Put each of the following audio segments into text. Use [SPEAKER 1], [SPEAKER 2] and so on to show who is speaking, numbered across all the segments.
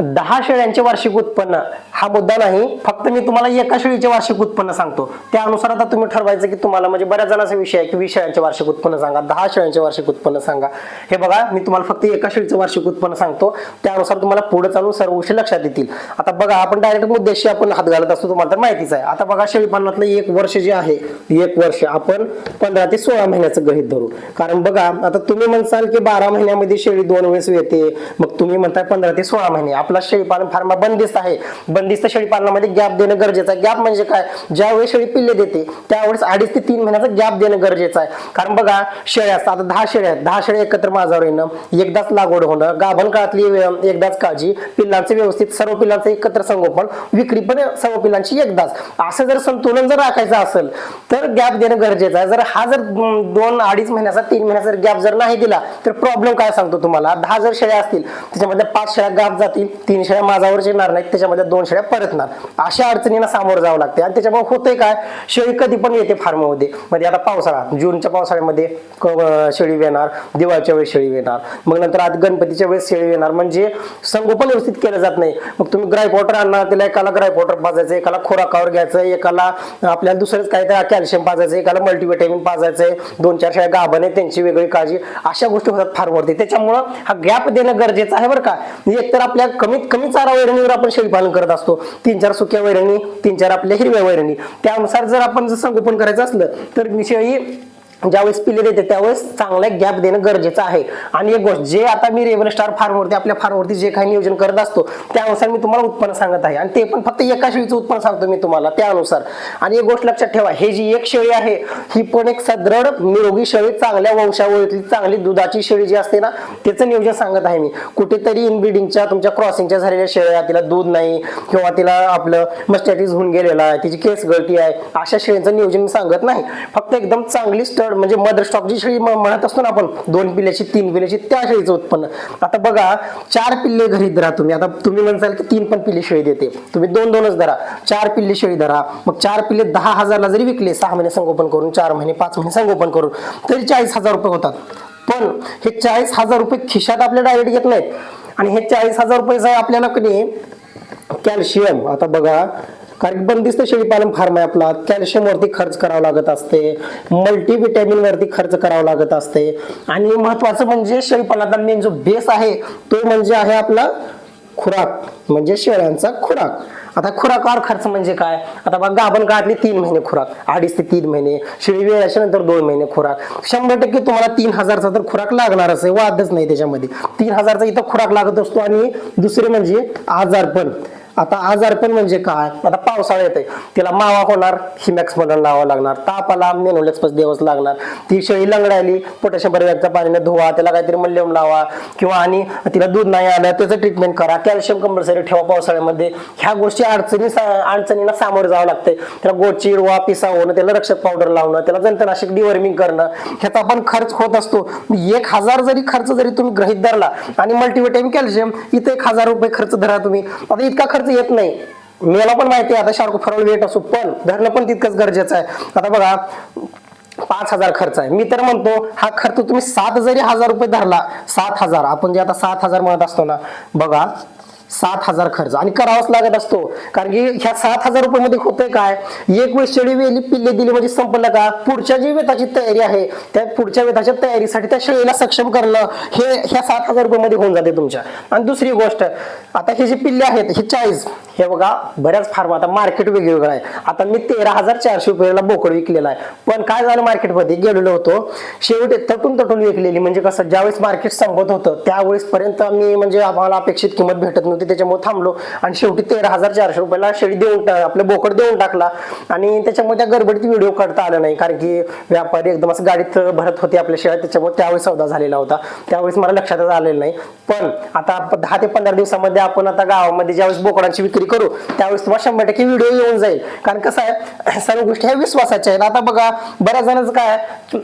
[SPEAKER 1] दहा शेळ्यांचे वार्षिक उत्पन्न हा मुद्दा नाही फक्त मी तुम्हाला एका शेळीचे वार्षिक उत्पन्न सांगतो. त्यानुसार आता तुम्ही ठरवायचं की तुम्हाला म्हणजे बऱ्याच जणांचा विषय आहे की वीस शेळ्यांचे वार्षिक उत्पन्न सांगा दहा शेळ्यांचे वार्षिक उत्पन्न सांगा. हे बघा मी तुम्हाला फक्त एका शेळीचं वार्षिक उत्पन्न सांगतो. त्यानुसार तुम्हाला पुढे चालून सर्व गोष्टी लक्षात येतील. आता बघा आपण डायरेक्ट मुद्द्याशी आपण हात घालत असतो तुम्हाला तर माहितीच आहे. आता बघा शेळीपालनातलं एक वर्ष जे आहे एक वर्ष आपण पंधरा ते सोळा महिन्याचं गृहित धरू. कारण बघा आता तुम्ही म्हणसाल की बारा महिन्यामध्ये शेळी दोन वेळेस येते मग तुम्ही म्हणताय पंधरा ते सोळा महिने. आपला शेळीपालन फार्मा बंदिस्त आहे. बंदिस्त शेळीपालनामध्ये गॅप देणं गरजेचं आहे. गॅप म्हणजे काय? ज्यावेळेस शेळी पिल्ले देते त्यावेळेस अडीच ते तीन महिन्याचा गॅप देणं गरजेचं आहे. कारण बघा शेळ्या असतात. आता दहा शेळ्या आहेत. दहा शेळ्या एकत्र माझावर येणं एकदाच लागवड होणं गाभण काळातली एकदाच काळजी पिल्लांचे व्यवस्थित सर्व पिल्लांचं एकत्र संगोपन विक्री पण सर्व पिल्लांची एकदाच. असं जर संतुलन जर राखायचं असेल तर गॅप देणं गरजेचं आहे. जर हा जर दोन अडीच महिन्याचा तीन महिन्याचा गॅप जर नाही दिला तर प्रॉब्लेम काय सांगतो तुम्हाला? दहा जर शेळ्या असतील त्याच्यामध्ये पाच शेळ्या गाप जातील. तीन शेळ्या माझ्यावर येणार नाहीत त्याच्यामध्ये दोन शेळ्या परतणार. अशा अडचणींना सामोरं जावं लागते आणि त्याच्यामुळे होतंय काय? शेळी कधी पण येते फार्ममध्ये म्हणजे आता पावसाळा जूनच्या पावसाळ्यामध्ये क- शेळी येणार दिवाळीच्या वेळेस शेळी येणार मग नंतर आज गणपतीच्या वेळेस शेळी येणार म्हणजे संगोपन व्यवस्थित केलं जात नाही. मग तुम्ही ग्राईप वॉटर आणणार त्याला एकाला ग्राईप वॉटर पाजायचं एकाला खोराकावर घ्यायचं एकाला आपल्याला दुसरंच काय तर कॅल्शियम पाजायचं एकाला मल्टीव्हिटॅमिन आहे दोन चार शेळ्या गाभण आहे त्यांची वेगळी काळजी. अशा गोष्टी होतात फार्मवरती त्याच्यामुळं हा गॅप देणं गरजेचं आहे बरं का? एक तर आपल्या कमीत कमी चारा वैरणीवर आपण शेळी पालन करत असतो. तीन चार सुक्या वैरणी तीन चार आपल्या हिरव्या वैरणी. त्यानुसार जर आपण जर संगोपन करायचं असलं तर शेळी ज्यावेळेस पिले देते त्यावेळेस चांगला गॅप देणं गरजेचं आहे. आणि एक गोष्ट जे आता मी रेवन स्टार फार्मवरती आपल्या फार्मवरती जे काही नियोजन करत असतो त्यानुसार मी तुम्हाला उत्पन्न सांगत आहे. आणि ते पण फक्त एका शेळीचं उत्पन्न सांगतो मी तुम्हाला त्यानुसार. आणि एक गोष्ट लक्षात ठेवा हे जी एक शेळी आहे ही पण एक सदृढ निरोगी शेळी चांगल्या वंशावळीतली चांगली दुधाची शेळी जी असते ना त्याचं नियोजन सांगत आहे मी. कुठेतरी इनब्रिडिंगच्या तुमच्या क्रॉसिंगच्या झालेल्या शेळ्या तिला दूध नाही किंवा तिला आपलं मस्टॅटिस होऊन गेलेला आहे तिची केस गळती आहे अशा शेळींचं नियोजन मी सांगत नाही. फक्त एकदम चांगली स्टड म्हणजे मदर स्टॉक जी शेळी म्हणत असतो ना आपण दोन पिल्ल्याची तीन पिल्ल्याची त्या शेळीचं उत्पन्न. आता बघा चार पिल्ले घरी धरा तुम्ही. आता तुम्ही म्हणसाल की तीन पण पिल्ले शेळी देते. तुम्ही दोन दोनच धरा. चार पिल्ले शेळी धरा. मग चार पिल्ले दहा हजारला जरी विकले सहा महिने संगोपन करून चार महिने पाच महिने संगोपन करून तरी चाळीस हजार रुपये होतात. पण हे चाळीस हजार रुपये खिशात आपल्या डायरेक्ट घेत नाहीत. आणि हे चाळीस हजार रुपये आपल्याला कधी कॅल्शियम आता बघा कारण बंदिस्त शेळीपालन फार्म आहे आपला. कॅल्शियम वरती खर्च करावा लागत असते. मल्टीव्हिटॅमिन वरती खर्च करावा लागत असते. आणि महत्वाचं म्हणजे शेळीपालनाचा मेन जो बेस आहे तो म्हणजे आहे आपला खुराक. म्हणजे शेळ्यांचा खुराक. आता खुराकावर खर्च म्हणजे काय? आता बघा आपण काळातली तीन महिने खुराक. अडीच ते तीन महिने. शेळी वेळाच्या नंतर दोन महिने खुराक. शंभर टक्के तुम्हाला तीन हजारचा तर खुराक लागणारच आहे वादच नाही त्याच्यामध्ये. तीन हजारचा इथं खुराक लागत असतो आणि दुसरे म्हणजे आजारपण. आता आजारपण म्हणजे काय? आता पावसाळा येते तिला मावा होणार हिमॅक्स मधून लावावं लागणार. तापाला मेनोलेक्सपस दिवस लागणार. ती शेळी लंगडायली पोटॅशियम बरोबरच्या पाण्याने धुवा त्याला काहीतरी मल्यम लावा किंवा आणि तिला दूध नाही आलं त्याचं ट्रीटमेंट करा. कॅल्शियम कंपल्सरी ठेवा पावसाळ्यामध्ये. ह्या गोष्टी अडचणी सा- अडचणींना सामोरं जावं लागते त्याला गोडची रुवा पिसा होणं त्याला रक्षक पावडर लावणं त्याला जंतनाशक डिवर्मिंग करणं ह्याचा आपण खर्च होत असतो. एक हजार जरी खर्च जरी तुम्ही गृहित धरला आणि मल्टीव्हिटॅमिन कॅल्शियम इथे एक हजार रुपये खर्च धरा तुम्ही. आता इतका खर्च येत नाही. मला पण माहिती आहे आता शाहरुख फरवळ वेट असो पण धरणं पण तितकंच गरजेचं आहे. आता बघा पाच हजार खर्च आहे. मी तर म्हणतो हा खर्च तुम्ही सात जरी हजार रुपये धरला सात हजार आपण जे आता सात हजार म्हणत असतो ना बघा सात हजार खर्च. आणि करावाच लागत असतो. कारण की ह्या सात हजार रुपयामध्ये होतंय काय? एक वेळ शेळी वेली पिल्ले दिली म्हणजे संपलं का? पुढच्या जी वेताची तयारी आहे त्या पुढच्या वेताच्या तयारीसाठी त्या शेळीला सक्षम करणं हे ह्या सात हजार रुपयामध्ये होऊन जाते तुमच्या. आणि दुसरी गोष्ट आता हे जे पिल्ले आहेत हे चाळीस हे बघा बऱ्याच फार्म आता मार्केट वेगवेगळं आहे. आता मी तेरा हजार चारशे रुपयाला बोकड विकलेला आहे. पण काय झालं मार्केटमध्ये? गेलेलो होतो. शेवटी तटून तटून विकलेली. म्हणजे कसं ज्यावेळेस मार्केट संपत होतं त्यावेळेस पर्यंत आम्ही म्हणजे आम्हाला अपेक्षित किंमत भेटत नव्हती. त्याच्यामुळे थांबलो. आणि शेवटी तेरा हजार चारशे रुपयाला शेळी देऊन आपलं बोकड देऊन टाकला. आणि त्याच्यामुळे त्या गडबडीत व्हिडिओ काढता आला नाही. कारण की व्यापारी एकदम असं गाडीत भरत होते आपल्या शेळ्या. त्याच्यामुळे त्यावेळेस सौदा झालेला होता. त्यावेळेस मला लक्षातच आलेलं नाही. पण आता दहा ते पंधरा दिवसामध्ये आपण आता गावामध्ये ज्यावेळेस बोकडांची विक्री करू त्यावेळेस तुम्हाला शंभर टक्के व्हिडिओ येऊन जाईल. कारण कसं आहे सर्व गोष्टी ह्या विश्वासाच्या आहेत. आता बघा बऱ्याच जणांचं काय आहे,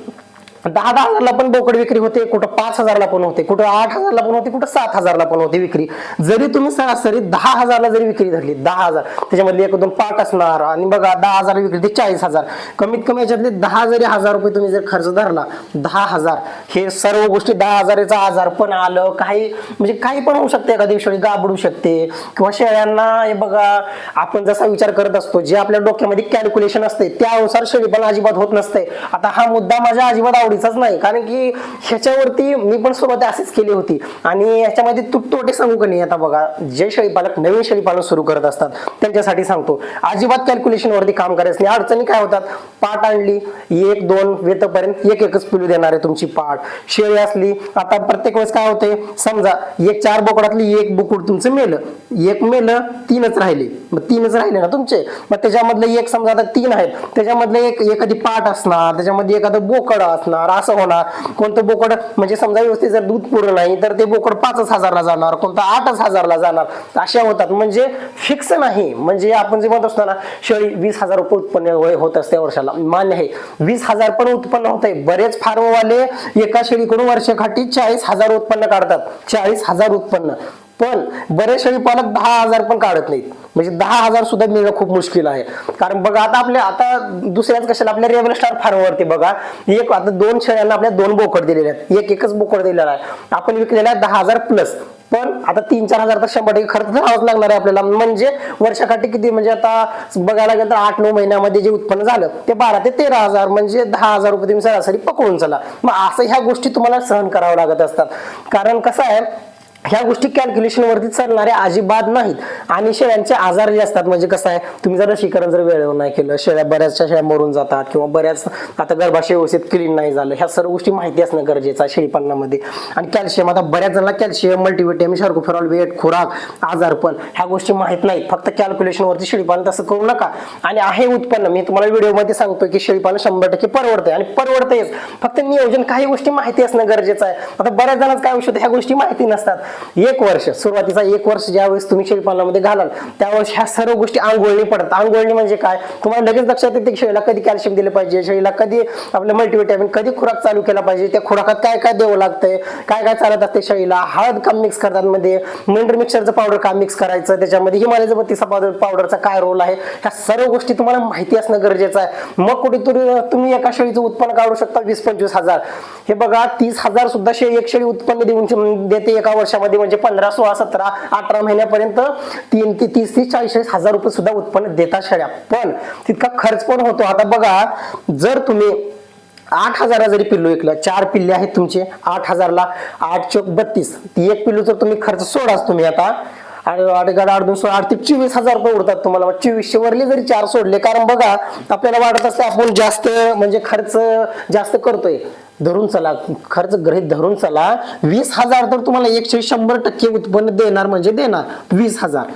[SPEAKER 1] दहा दहा हजारला पण बोकड विक्री होते कुठं पाच हजारला पण होते कुठं आठ हजारला पण होते कुठं सात हजारला पण होते विक्री. जरी तुम्ही सरासरी दहा हजारला जरी विक्री धरली दहा हजार त्याच्यामधले एक दोन पाठ असणार आणि बघा दहा हजार विक्री ते चाळीस हजार. कमीत कमी याच्यातले दहा जरी हजार रुपये तुम्ही जर खर्च धरला दहा हजार हे सर्व गोष्टी दहा हजाराचा आजार पण आलं काही म्हणजे काही पण होऊ शकते एखाद्या दिवशी गाबडू शकते किंवा शेळ्यांना हे बघा आपण जसा विचार करत असतो जे आपल्या डोक्यामध्ये कॅल्क्युलेशन असते त्यानुसार शेळीपण अजिबात होत नसते. आता हा मुद्दा माझ्या अजिबात आवडतो आवडीचाच नाही. कारण की ह्याच्यावरती मी पण सुरुवात अशीच केली होती. आणि याच्यामध्ये तुटतोटे सांगू का नाही? आता बघा जे शेळीपालक नवीन शेळीपालन सुरू करत असतात त्यांच्यासाठी सांगतो. अजिबात कॅल्क्युलेशन वरती काम करायचं नाही. अडचणी काय होतात? पाठ आणली एक दोन वेतपर्यंत एक एकच पिलू देणार आहे तुमची पाठ शेळी असली आता प्रत्येक वेळेस काय होते समजा एक चार बोकडातली एक बोकुड तुमचं मेलं. एक मेलं तीनच राहिले. मग तीनच राहिले ना तुमचे? मग त्याच्यामधलं एक समजा आता तीन आहेत. त्याच्यामधलं एक एखादी पाठ असणार त्याच्यामध्ये एखादं बोकड असणार असं होणार. कोणतं बोकड म्हणजे समजा व्यवस्थित जर दूध पुरं नाही तर ते बोकड पाचच हजारला जाणार कोणतं आठच हजारला जाणार. अशा होतात. म्हणजे फिक्स नाही. म्हणजे आपण जे म्हणत असतो ना शेळी वीस हजार रुपये उत्पन्न होत असते वर्षाला. मान्य आहे. वीस हजार पण उत्पन्न होत आहे बरेच फार्मवाले एका शेळीकडून वर्षाकाठी चाळीस हजार उत्पन्न काढतात. चाळीस हजार उत्पन्न. पण बरेच शेळी पालक दहा हजार पण काढत नाहीत. म्हणजे दहा हजार सुद्धा मिळणं खूप मुश्किल आहे. कारण बघा आता आपल्या आता दुसऱ्याच कशाला आपल्या रेबल स्टार फार्मवरती बघा एक आता दोन शेळ्यांना आपल्या दोन बोकड दिलेले आहेत. एक एकच बोकड दिलेला आहे. आपण विकलेला आहे दहा हजार प्लस पण आता तीन चार हजार तर शंभर टक्के खर्च करावाच लागणार आहे आपल्याला. म्हणजे वर्षाकाठी किती म्हणजे आता बघायला गेलं तर आठ नऊ महिन्यामध्ये जे उत्पन्न झालं ते बारा ते तेरा हजार. म्हणजे दहा हजार रुपये तुम्ही सरासरी पकडून चला. मग असं ह्या गोष्टी तुम्हाला सहन कराव्या लागत असतात. कारण कसं आहे ह्या गोष्टी कॅल्क्युलेशनवरती चालणाऱ्या अजिबात नाहीत. आणि शेळ्यांचे आजार जे असतात म्हणजे कसं आहे तुम्ही जर लसीकरण जर वेळेवर नाही केलं शेळ्या बऱ्याचशा शेळ्या मरून जातात किंवा बऱ्याच आता गर्भाशय व्यवस्थित क्लीन नाही झालं ह्या सर्व गोष्टी माहिती असणं गरजेचं आहे शेळीपालनामध्ये. आणि कॅल्शियम आता बऱ्याच जणांना कॅल्शियम मल्टीव्हिटॅमिन शर्कोफेरॉल वेट खुराक आजारपण ह्या गोष्टी माहीत नाहीत. फक्त कॅल्क्युलेशनवरती शेळीपालन तसं करू नका. आणि आहे उत्पन्न मी तुम्हाला व्हिडिओमध्ये सांगतो की शेळीपालन शंभर टक्के परवडते आणि परवडतेच फक्त नियोजन काही गोष्टी माहिती असणं गरजेचं आहे. आता बऱ्याच जणांच काय होऊ शकतं ह्या गोष्टी माहिती नसतात. एक वर्ष सुरुवातीचा एक वर्ष ज्यावेळेस तुम्ही शेळीपालनामध्ये घालाल त्यावेळेस ह्या सर्व गोष्टी आंघोळणी पडतात. आंघोळणी म्हणजे काय? तुम्हाला लगेच लक्षात येते शेळीला कधी कॅल्शियम दिलं पाहिजे शेळीला कधी आपलं मल्टीव्हिटॅमिन कधी खुराक चालू केला पाहिजे त्या खुराकात काय काय द्यावं लागतंय काय काय चालत असते शेळीला? हळद काम मिक्स करतात मध्ये? मिनरल मिक्सरचं पावडर काम मिक्स करायचं? त्याच्यामध्ये हिमालयाचा बत्तीचा पावडर पावडरचा काय रोल आहे? ह्या सर्व गोष्टी तुम्हाला माहिती असणं गरजेचं आहे. मग कुठेतरी तुम्ही एका शेळीचं उत्पन्न काढू शकता वीस पंचवीस हजार. हे बघा तीस हजार सुद्धा शेळी एक शेळी उत्पन्न देऊन देते एका वर्षामध्ये. म्हणजे पंधरा सोळा सतरा अठरा महिन्यापर्यंत तीन ते तीस ते चाळीस हजार रुपये सुद्धा उत्पन्न देतात शेळ्या. पण तितका खर्च पण होतो. आता बघा जर तुम्ही आठ हजारा जरी पिल्लू विकलं चार पिल्ले आहेत तुमचे आठ हजारला आठ चौक बत्तीस. ती एक पिल्लू जर तुम्ही खर्च सोडाच तुम्ही आता आणि आठ आठ सोळा आठ ते चोवीस हजार रुपये उडतात तुम्हाला. चोवीसशे वरले जरी चार सोडले कारण बघा आपल्याला वाटत असते आपण जास्त म्हणजे खर्च जास्त करतोय. धरून चला खर्च गृहित धरून चला. वीस हजार तर तुम्हाला एकशे शंभर टक्के उत्पन्न देणार म्हणजे देणार. वीस हजार.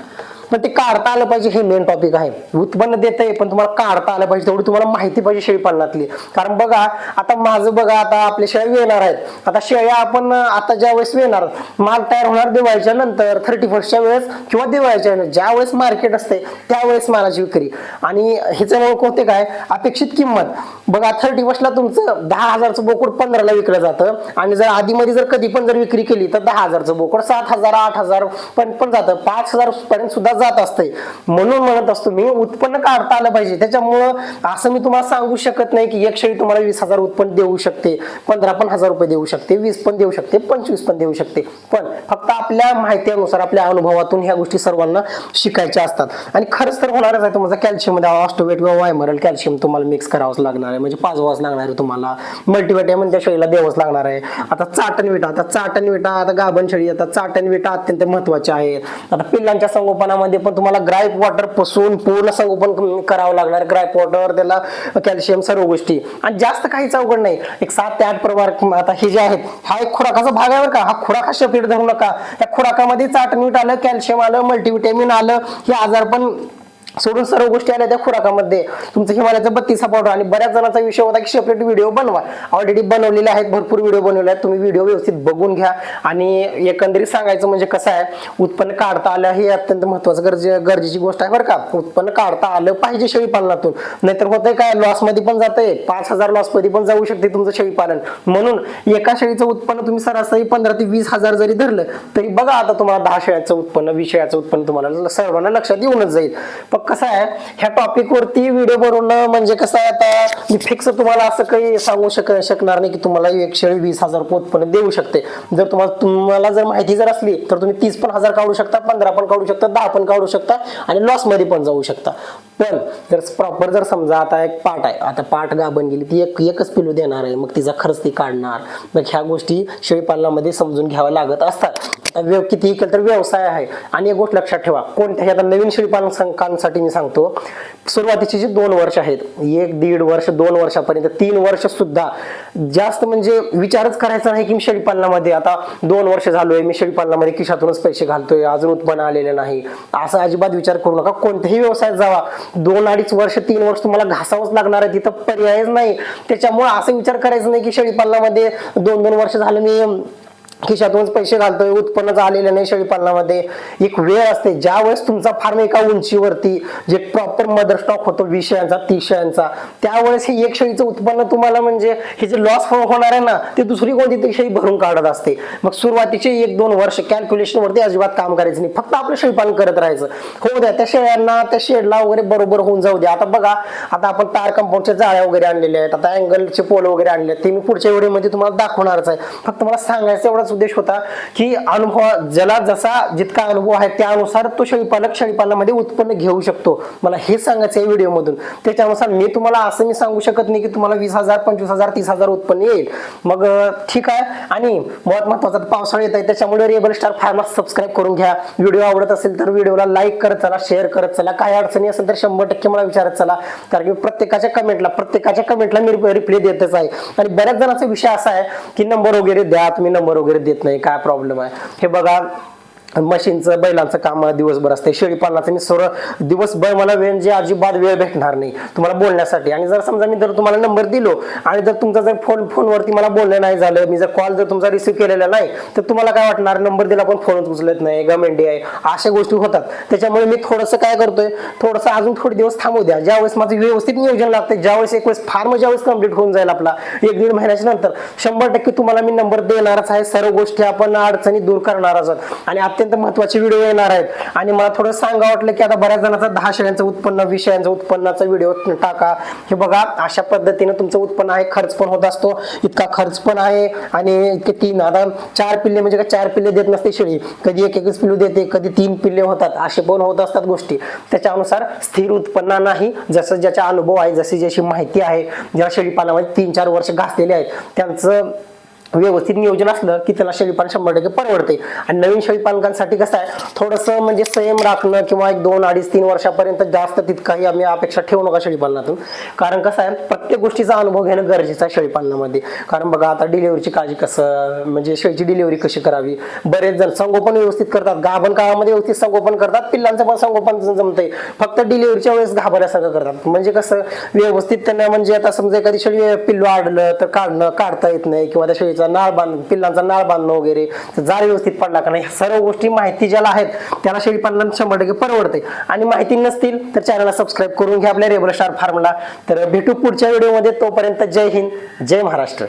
[SPEAKER 1] पण ते काढता आलं पाहिजे हे मेन टॉपिक आहे. उत्पन्न देत आहे पण तुम्हाला काढता आलं पाहिजे तेवढी तुम्हाला माहिती पाहिजे शेळीपालनातली कारण बघा आता माझं बघा आता आपल्या शेळ्या वेणार आहेत. आता शेळ्या आपण आता ज्या वेळेस वेणार माल तयार होणार दिवाळीच्या नंतर थर्टी फर्स्टच्या वेळेस किंवा दिवाळीच्या वेळेस ज्या वेळेस मार्केट असते त्यावेळेस मालाची विक्री. आणि ह्याचं ह्याच्यामुळे होते काय? अपेक्षित किंमत. बघा थर्टी फर्स्टला तुमचं दहा हजारचं बोकड पंधराला विकलं जातं. आणि जर आधीमध्ये जर कधी पण जर विक्री केली तर दहा हजारचं बोकड सात हजार आठ हजार पण पण जातं. पाच हजार पर्यंत सुद्धा जात असते म्हणून म्हणत असतो मी उत्पन्न काढता आलं पाहिजे. त्याच्यामुळं असं मी तुम्हाला सांगू शकत नाही की एक शेळी तुम्हाला वीस हजार उत्पन्न देऊ शकते पंधरा पण हजार रुपये देऊ शकते वीस पण देऊ शकते पंचवीस पण देऊ शकते. पण फक्त आपल्या माहितीनुसार आपल्या अनुभवातून ह्या गोष्टी सर्वांना शिकायच्या असतात. आणि खरंच तर होणारच आहे तुमचा कॅल्शियममध्ये ऑस्टोवेट किंवा वायमरल कॅल्शियम तुम्हाला मिक्स करावंच लागणार आहे. म्हणजे पाचवाच लागणार आहे तुम्हाला. मल्टीव्हिटॅमिन त्या शेळीला द्यावंच लागणार आहे. आता चाटण विटा आता चाटण विटा आता गाभण शेळी आता चाटण विटा अत्यंत महत्त्वाच्या आहेत. आता पिल्लांच्या संगोपनामध्ये पण तुम्हाला ग्राईप वॉटरपासून पूर्ण संगोपन करावं लागणार. ग्राईप वॉटर त्याला कॅल्शियम सर्व गोष्टी. आणि जास्त काहीच अवघड नाही. एक सात ते आठ प्रकार आता हे जे आहेत हा एक खुराकाचा भाग आहे बरं का. हा खुराक हा धरू नका. त्या खुराकामध्ये चाट मीठ आलं कॅल्शियम आलं मल्टीव्हिटॅमिन आलं हे आजार पण सोडून सर्व गोष्टी आल्या त्या खुराकामध्ये. तुमचं हिमालयाचं बत्तीसा पावडर आणि बऱ्याच जणांचा विषय होता की सेपरेट व्हिडिओ बनवा. ऑलरेडी बनवलेले आहेत भरपूर व्हिडिओ बनवले आहेत. तुम्ही व्हिडिओ व्यवस्थित बघून घ्या. आणि एकंदरीत सांगायचं म्हणजे कसं आहे उत्पन्न काढता आलं हे अत्यंत महत्वाचं गरजे गरजेची गोष्ट आहे बरं का. उत्पन्न काढता आलं पाहिजे शेळीपालनातून. नाहीतर होतंय काय लॉसमध्ये पण जातंय. पाच हजार लॉसमध्ये पण जाऊ शकते तुमचं शेळीपालन. म्हणून एका शेळीचं उत्पन्न तुम्ही सरासरी पंधरा ते वीस हजार जरी धरलं तरी बघा आता तुम्हाला दहा शेळ्याचं उत्पन्न वीस शेळ्याचं उत्पन्न तुम्हाला सर्वांना लक्षात येऊनच जाईल. पण कसं आहे? ह्या टॉपिक वरती व्हिडिओ बनवणं म्हणजे कसं आहे आता? मी फिक्स तुम्हाला असं काही सांगू शक शकणार नाही की तुम्हाला एकशे वीस हजार रुपये उत्पन्न देऊ शकते. जर तुम्हाला तुम्हाला जर माहिती जर असली तर तुम्ही तीस पण हजार काढू शकता पंधरा पण काढू शकता दहा पण काढू शकता आणि लॉसमध्ये पण जाऊ शकता. पण जर प्रॉपर जर समजा आता एक पाट आहे आता पाट गाभण गेली ती एक एकच पिलू देणार आहे मग तिचा खर्च ती काढणार. मग ह्या गोष्टी शेळीपालनामध्ये समजून घ्याव्या लागत असतात. किती तर व्यवसाय आहे. आणि एक गोष्ट लक्षात ठेवा कोणत्याही आता नवीन शेळीपालन मुलांसाठी मी सांगतो सुरुवातीची जे दोन वर्ष आहेत एक दीड वर्ष दोन वर्षापर्यंत तीन वर्ष सुद्धा जास्त म्हणजे विचारच करायचा नाही की मी शेळीपालनामध्ये आता दोन वर्ष झालोय मी शेळीपालनामध्ये खिशातूनच पैसे घालतोय अजून उत्पन्न आलेलं नाही. असा अजिबात विचार करू नका कोणत्याही व्यवसायात जावा. दोन अडीच वर्ष तीन वर्ष तुम्हाला घासावंच लागणार आहे तिथं पर्यायच नाही. त्याच्यामुळे असं विचार करायचा नाही की शेळीपालनामध्ये दोन दोन वर्ष झालं मी खिशातूनच पैसे घालतोय उत्पन्न आलेलं नाही शेळीपालनामध्ये. एक वेळ असते ज्या वेळेस तुमचा फार्म एका उंचीवरती जे प्रॉपर मदर स्टॉक होतो वीस शेळ्यांचा तीस शेळ्यांचा त्यावेळेस हे एक शेळीचं उत्पन्न तुम्हाला म्हणजे हे जे लॉस हो- होणार आहे ना ते दुसरी कोणती तरी शेळी भरून काढत असते. मग सुरुवातीचे एक दोन वर्ष कॅल्क्युलेशन वरती अजिबात काम करायचं नाही. फक्त आपलं शेळीपालन करत राहायचं. हो द्या त्या शेळ्यांना त्या शेडला वगैरे बरोबर होऊन जाऊ द्या. आता बघा आता आपण तार कंपाऊंडच्या जाळ्या वगैरे आणलेल्या आहेत. आता अँगलचे पोल वगैरे आणले आहेत ते मी पुढच्या व्हिडिओमध्ये तुम्हाला दाखवणारच आहे. फक्त मला सांगायचं एवढं एवढाच उद्देश होता की अनुभव ज्याला जसा जितका अनुभव आहे त्यानुसार तो शेळीपालक शेळीपालनामध्ये उत्पन्न घेऊ शकतो. मला हे सांगायचं आहे व्हिडिओमधून. त्याच्यानुसार मी तुम्हाला असं मी सांगू शकत नाही की तुम्हाला वीस हजार पंचवीस हजार तीस हजार उत्पन्न येईल. मग ठीक आहे. आणि मुळात महत्त्वाचा पावसाळा येत आहे त्याच्यामुळे रेबल स्टार फार्मा सबस्क्राईब करून घ्या. व्हिडिओ आवडत असेल तर व्हिडिओला लाईक करत चला शेअर करत चला. काय अडचणी असेल तर शंभर टक्के मला विचारत चला. कारण की प्रत्येकाच्या कमेंटला प्रत्येकाच्या कमेंटला मी रिप्लाय देतच आहे. आणि बऱ्याच जणांचा विषय असा आहे की नंबर वगैरे द्या तुम्ही नंबर वगैरे देत नाही काय प्रॉब्लेम आहे? हे बघा मशीनचं बैलांचं काम दिवसभर असते. शेळीपालनाचं मी सर्व दिवसभर मला वेळ जे अजिबात वेळ भेटणार नाही तुम्हाला बोलण्यासाठी. आणि जर समजा मी जर तुम्हाला नंबर दिलो आणि जर तुमचा जर फोन फोनवरती मला बोलणं नाही झालं मी जर कॉल जर तुमचा रिसिव्ह केलेला नाही तर तुम्हाला काय वाटणार? नंबर दिला पण फोनच उचलत नाही. गमेंडी आहे. अशा गोष्टी होतात. त्याच्यामुळे मी थोडंसं काय करतोय? थोडंसं अजून थोडे दिवस थांबू द्या. ज्यावेळेस माझं व्यवस्थित नियोजन लागते ज्यावेळेस एक वेळेस फार्म म्हणजे ज्यावेळेस कंप्लीट होऊन जाईल आपला एक दीड महिन्याच्या नंतर शंभर टक्के तुम्हाला मी नंबर देणारच आहे. सर्व गोष्टी आपण अडचणी दूर करणारच आहोत. आणि अत्यंत महत्त्वाचे व्हिडिओ येणार आहेत. आणि मला थोडं सांगा वाटलं की आता बऱ्याच जणांचा दहा शेळ्यांचं उत्पन्न विषयांचं उत्पन्नाचा व्हिडिओ टाका. हे बघा अशा पद्धतीने तुमचं उत्पन्न आहे खर्च पण होत असतो. इतका खर्च पण आहे. आणि इतके तीन आता चार पिल्ले म्हणजे काय चार पिल्ले देत नसते शेळी. कधी एक एकच पिल्लू देते कधी तीन पिल्ले होतात. असे पण होत असतात गोष्टी. त्याच्यानुसार स्थिर उत्पन्न नाही. जसं ज्याचा अनुभव आहे जशी जशी माहिती आहे ज्या शेळीपालनामध्ये तीन चार वर्ष घासलेले आहेत त्यांचं व्यवस्थित नियोजन असलं की त्याला शेळीपालन शंभर टक्के परवडते. आणि नवीन शेळीपालकांसाठी कसं आहे थोडंसं म्हणजे संयम राखणं किंवा एक दोन अडीच तीन वर्षापर्यंत जास्त तितकाही आम्ही अपेक्षा ठेवू नका शेळीपालनातून कारण कसं आहे प्रत्येक गोष्टीचा अनुभव घेणं गरजेचं आहे शेळीपालनामध्ये कारण बघा आता डिलिव्हरीची काळजी कसं म्हणजे शेळीची डिलिव्हरी कशी करावी? बरेच जण संगोपन व्यवस्थित करतात. गाभण काळामध्ये व्यवस्थित संगोपन करतात पिल्लांचं पण संगोपन जमतंय. फक्त डिलिव्हरीच्या वेळेस घाबऱ्यासारखं करतात. म्हणजे कसं व्यवस्थित त्यांना म्हणजे आता समजा एखादी शेळी पिल्लू आडलं तर काढणं काढता येत नाही किंवा त्या शेळीचा नाळ बांध पिल्लांचा नाळ बांधणं वगैरे जार व्यवस्थित पडला का नाही सर्व गोष्टी माहिती ज्याला आहेत त्याला शेळी पन्नास शंभर टक्के परवडते. आणि माहिती नसतील तर चॅनलला सबस्क्राईब करून घ्या आपल्या रेबल स्टार फार्मला तर भेटू पुढच्या व्हिडिओमध्ये तोपर्यंत जय हिंद जय महाराष्ट्र.